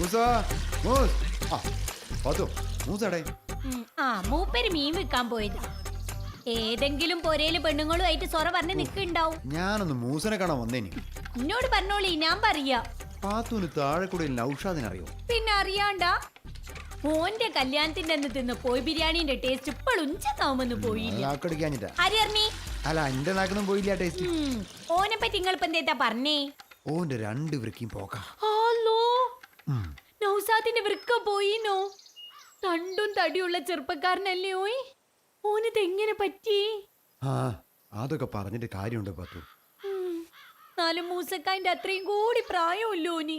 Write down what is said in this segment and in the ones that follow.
മൂസ മൂസ്. ആ മൂപ്പര് മീൻ വിൽക്കാൻ പോയതാ. ഏതെങ്കിലും പൊരയിൽ പെണ്ണുങ്ങളുമായിട്ട് സൊറ പറഞ്ഞ് നിക്കുണ്ടാവും ഞാനൊന്ന് മൂസനെ കാണാൻ വന്നേനി. എന്നോട് പറഞ്ഞോളി ഞാൻ പറയാ. പാത്തുന് താഴെ കൂടെ നൗഷാദിനെ അറിയോ? പിന്നെ അറിയാണ്ടാ. ഓന്റെ കല്യാണത്തിന്റെ അന്ന് തിന്ന പോയി ബിരിയാണിന്റെ ടേസ്റ്റ് ഇപ്പോഴും ഉഞ്ചത്താവുമെന്ന് പോയില്ല. നാക്കടിക്കാഞ്ഞിട്ടാ പറഞ്ഞേ? അല്ല എന്റെ നാക്കൊന്നും പോയില്ല ടേസ്റ്റ് ഓനെ പറ്റി നിങ്ങൾ ഇപ്പൊ എന്താ പറഞ്ഞേ? ഓന്റെ രണ്ട് വൃക്കും പോക്കാം നൗസാദിന്റെ വൃക്ക പോയിനോ തണ്ടും തടിയുള്ള ചെറുപ്പക്കാരനല്ലേ ഓയ്? ഓനിത് എങ്ങനെ പറ്റി? ആ അതൊക്കെ പറഞ്ഞിട്ട് കാര്യമുണ്ട് പത്തു. നാലും നാല് മൂസക്കാന്റെ അത്രയും കൂടി പ്രായമില്ലോ ഓനി?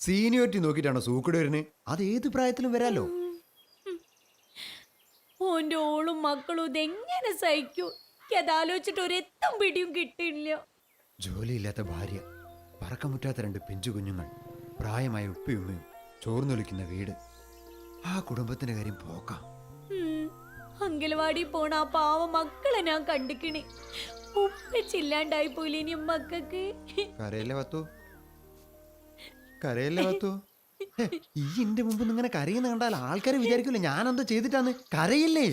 സീനിയോറിറ്റി നോക്കിയിട്ടാണോ സൂക്കട് വരുന്നത് അത് ഏത് പ്രായത്തിലും വരാലോ? ഓന്റെ ഓളും മക്കളും ഇതെങ്ങനെ സഹിക്കൂ? അതാലോചിച്ചിട്ട് ഒരെത്തും പിടിയും കിട്ടില്ല ജോലിയില്ലാത്ത ഭാര്യ പറക്കമുറ്റാത്ത രണ്ട് പിഞ്ചു കുഞ്ഞുങ്ങൾ പ്രായമായ ഉപ്പയുമ്മയും ചോർന്നൊലിക്കുന്ന വീട്. ആ കുടുംബത്തിന്റെ കാര്യം പോക്കാം. അങ്കൽവാടി പോണ ആ പാവ മക്കളെ ഞാൻ കണ്ടിക്കണേ. ഉപ്പച്ചില്ലാണ്ടായി പോലെ ഇനി മക്കൾക്ക് കരയല്ലേ വത്തു? കരയല്ലേ വത്തു? ഈ എന്റെ മുമ്പ് ഇങ്ങനെ കരയുന്ന കണ്ടാൽ ആൾക്കാരെ വിചാരിക്കില്ല ഞാൻ എന്തോ ചെയ്തിട്ടാന്ന്? കരയില്ലേ?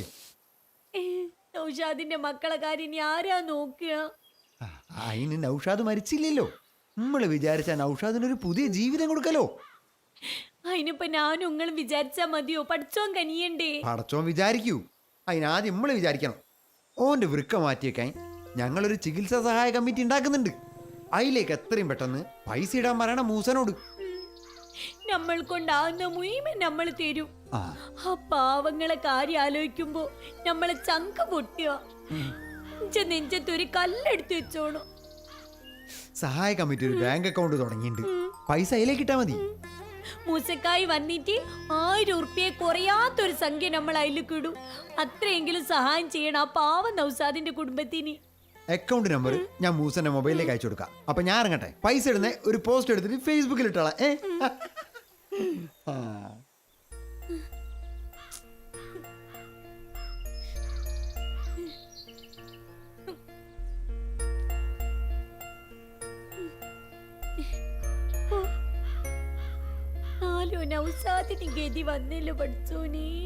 നൗഷാദിന്റെ മക്കളെ കാര്യം ഇനി ആരാ നോക്കുക? അതിന് നൗഷാദ് മരിച്ചില്ലല്ലോ. നമ്മൾ വിചാരിച്ച നൗഷാദിനൊരു പുതിയ ജീവിതം കൊടുക്കലോ? അതിനിപ്പോ ഞാനും നിങ്ങൾ വിചാരിച്ചാ മതിയോ? പഠിച്ചോൻ കനിയണ്ടേ? പടച്ചോൻ വിചാരിക്കൂ. അതിനാദ്യം നമ്മൾ വിചാരിക്കണം. ഓന്റെ വൃക്ക മാറ്റിയേക്കാൻ ഞങ്ങളൊരു ചികിത്സാ സഹായ കമ്മിറ്റി ഉണ്ടാക്കുന്നുണ്ട്. അതിലേക്ക് എത്രയും പെട്ടെന്ന് പൈസ ഇടാൻ പറയണ മൂസനോട്. നമ്മൾ കൊണ്ടാകുന്ന മുയിമൻ നമ്മൾ തരും. ആ. ആ പാവങ്ങളെ കാര്യം ആലോചിക്കുമ്പോ നമ്മളെ ചങ്ക പൊട്ടിയ നെഞ്ചത്തൊരു കല്ലെടുത്ത് വെച്ചോണു. സഹായ കമ്മിറ്റി ഒരു ബാങ്ക് അക്കൗണ്ട് തുടങ്ങിയിട്ടുണ്ട്. പൈസ അതിലേക്ക് ഇട്ടാ മതി. മൂസക്കായി വന്നിട്ട് ആയിരം ഉറുപ്പിയെ കുറയാത്തൊരു സംഖ്യ നമ്മൾ അതിൽ കിടും. അത്രയെങ്കിലും സഹായം ചെയ്യണം ആ പാവ നൗസാദിന്റെ കുടുംബത്തിന്. അക്കൗണ്ട് നമ്പർ ഞാൻ മൂസന്റെ മൊബൈലിലേക്ക് അയച്ചു കൊടുക്കാം. അപ്പൊ ഞാൻ ഇറങ്ങട്ടെ? പൈസ ഇടുന്ന ഒരു പോസ്റ്റ് എടുത്തിട്ട് ഫേസ്ബുക്കിൽ ഇട്ടോളാം. ഏ? Lalo na usati ni Geddy Vanilla Barzoni.